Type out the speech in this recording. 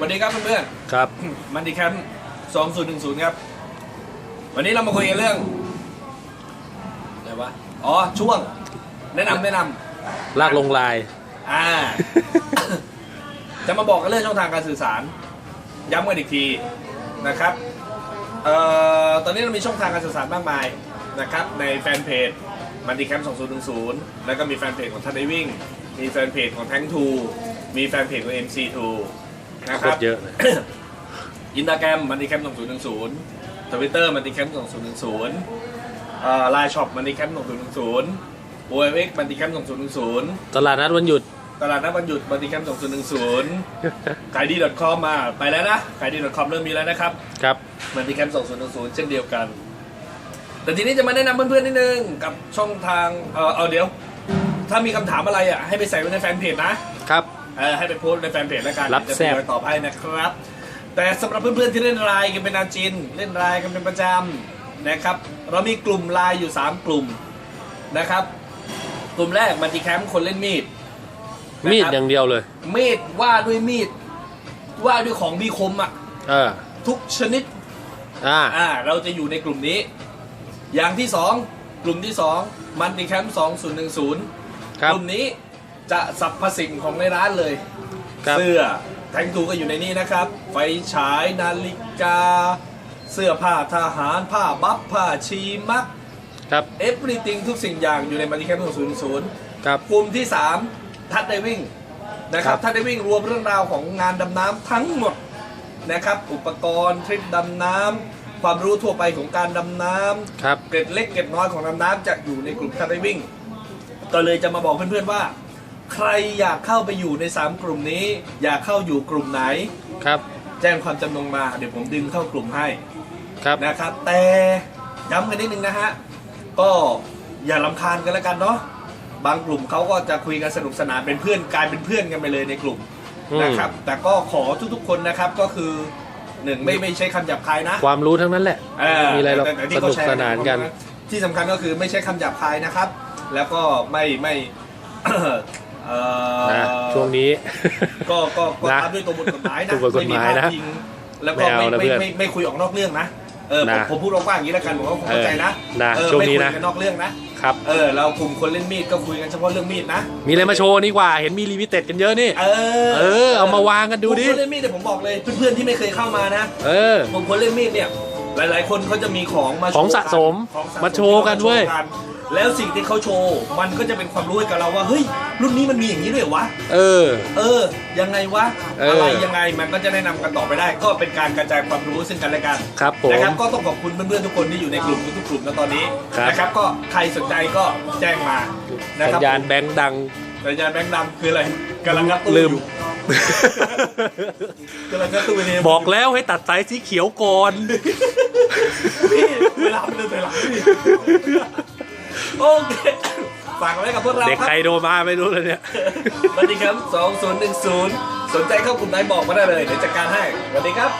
สวัสดีครับเพื่อนครับ ๆมันดีแคมป์2010 ครับ วันนี้เรามาคุยกันเรื่องอะไรวะ อ๋อ ช่วง แนะนำแนะนลากลงลายำอ่า จะมาบอกกันเรื่องช่องทางการสื่อสาร ย้ำกันอีกทีนะครับ เอ่อ ตอนนี้เรามีช่องทางการสื่อสารมากมายนะครับ ในแฟนเพจมันดีแคมป์2010 แล้วก็มีแฟนเพจของทันไดวิ่ง มีแฟนเพจของแทงทู มีแฟนเพจของ MC2 นะคโครัตบ รเยอะเลย อินสตาแกรมมันดีแคมป์2010ทวิตเตอร์มันดีแคมป์2010เอ่อไลน์ช็อปมันดีแคมป์2010 OMX มันดีแคมป์2010ตลาดนัดวันหยุด ตลาดนัดวันหยุดมันดีแคมป์2010ขายดี .com มาไปแล้วนะขายดี .com เริ่มมีแล้วนะครับ ครับ มันดีแคมป์2010 เช่นเดียวกัน แต่ทีนี้จะมาแนะนำเพื่อนๆนิดนึงกับช่องทาง เออเอาเดี๋ยว ถ้ามีคำถามอะไรอะให้ไปใส่ไว้ในแฟนเพจนะครับ เออให้ไปโพสต์ในแฟนเพจแล้วกันรับจะแซ่บทยอยตอบให้นะครับ แต่สำหรับเพื่อนๆที่เล่นไลน์กันเป็นอาจินเล่นไลน์กันเป็นประจำนะครับ เรามีกลุ่มไลน์อยู่ 3 กลุ่มนะครับ กลุ่มแรกมันติแคมป์คนเล่นมีด มีดนะครับอย่างเดียวเลย มีดว่าด้วยมีด ว่าด้วยของมีคมอะ เออ ทุกชนิด อ่า อ่าเราจะอยู่ในกลุ่มนี้ อย่างที่2กลุ่มที่2มันติแคมป์2010ครับ กลุ่มนี้ จะสรรพสิ่งของในร้านเลย ครับ เสื้อแทงทูก็อยู่ในนี้นะครับ ไฟฉายนาฬิกา เสื้อผ้าทหารผ้าบัฟผ้าชีมัก ครับ everything ทุกสิ่งอย่างอยู่ในมันติแคมป์000 ครับ กลุ่มที่ 3 ทัดไดวิ่งนะคครัรับบ ทัดไดวิ่งรวมเรื่องราวของงานดำน้ำทั้งหมดนะครับ อุปกรณ์ทริปดำน้ำความรู้ทั่วไปของการดำน้ำครับเกร็ดเล็กเกร็ดน้อยของดำน้ำจะอยู่ในกลุ่มทัดไดวิ่ง ก็เลยจะมาบอกเพื่อนๆว่า ใครอยากเข้าไปอยู่ใน 3 กลุ่มนี้ อยากเข้าอยู่กลุ่มไหน ครับ แจ้งความจำนงมา เดี๋ยวผมดึงเข้ากลุ่มให้ครับนะครับ แต่ย้ำกันนิดนึงนะฮะ ก็อย่าลำคาญกันแล้วกันเนาะบางกลุ่มเขาก็จะคุยกันสนุกสนานเป็นเพื่อนกลายเป็นเพื่อนกันไปเลยในกลุ่มอืม นะครับ แต่ก็ขอทุกๆคนนะครับก็คือหนึ่งไม่ไม่ใช่คำหยาบคายนะ ความรู้ทั้งนั้นแหละเออมีอะไรหรอกแต่แต่ที่สเขานุกแชร์สนานกัน ที่สำคัญก็คือไม่ใช่คำหยาบคายนะครับ แล้วก็ไม่ไม่เอ่อนะ ช่วงนี้ ก็ก็ก็นะตามด้วยตัวบทกฎหมายนะตัวบทกฎหมายนะไพดพิงแล้วก็ไม่ไม่เอานะไม่เพื่อนไม่ไม่คุยออกนอกเรื่องนะเออผมนะผมพูดกว้างๆอย่างนี้แล้วกันผมว่าผมเข้าใจนะเออนะเออช่วงไม่นี้คุยนะกันนอกเรื่องนะครับ เออเรากลุ่มคนเล่นมีดก็คุยกันเฉพาะเรื่องมีดนะมีอะไรมาโชว์นี่กว่า เห็นมีลิมิเต็ดกันเยอะนี่ เออเออ เอามาวางกันดูดิ กลุ่มคนเล่นมีดเนี่ยผมบอกเลยเพื่อนๆที่ไม่เคยเข้ามานะ เออกลุ่มคนเล่นมีดเนี่ย หลาย ๆ คนเขาจะมีของมาโชว์ของสะสมของสะมาโชว์กันเว้ยมาโชว์ แล้วสิ่งที่เขาโชว์มันก็จะเป็นความรู้ให้กับเราว่าเฮ้ยรุ่นนี้มันมีอย่างนี้ด้วยเหรอวะ เออ เออ ยังไงวะ เออออะไรยังไงมันก็จะแนะนำกันต่อไปได้ ก็เป็นการกระจายความรู้ซึ่งกันและกันครับผมนะครับก็ต้องขอบคุณเพื่อนๆทุกคนที่อยู่ในกลุ่มทุกๆกลุ่มนะตอนนี้ครับ นะครับก็ใครสนใจก็แจ้งมานะสัญครับญาณแบงค์ดัง สัญญาณแบงค์ดำคืออะไรกำลังงัดตู้ลืม อยู่กำลังงัดตู้ไปเนี่ยบอกแล้วให้ตัดสายสีเขียวก่อน พี่ โอเคฝากไว้กับพวกเราเด็กครัใครบ โดมาไม่รู้เลยเนี่ย สวัสดีครับ 2010 สนใจเข้ากลุ่มไหนบอกมาได้เลย เดี๋ยวจัดการให้สวัสดีครับ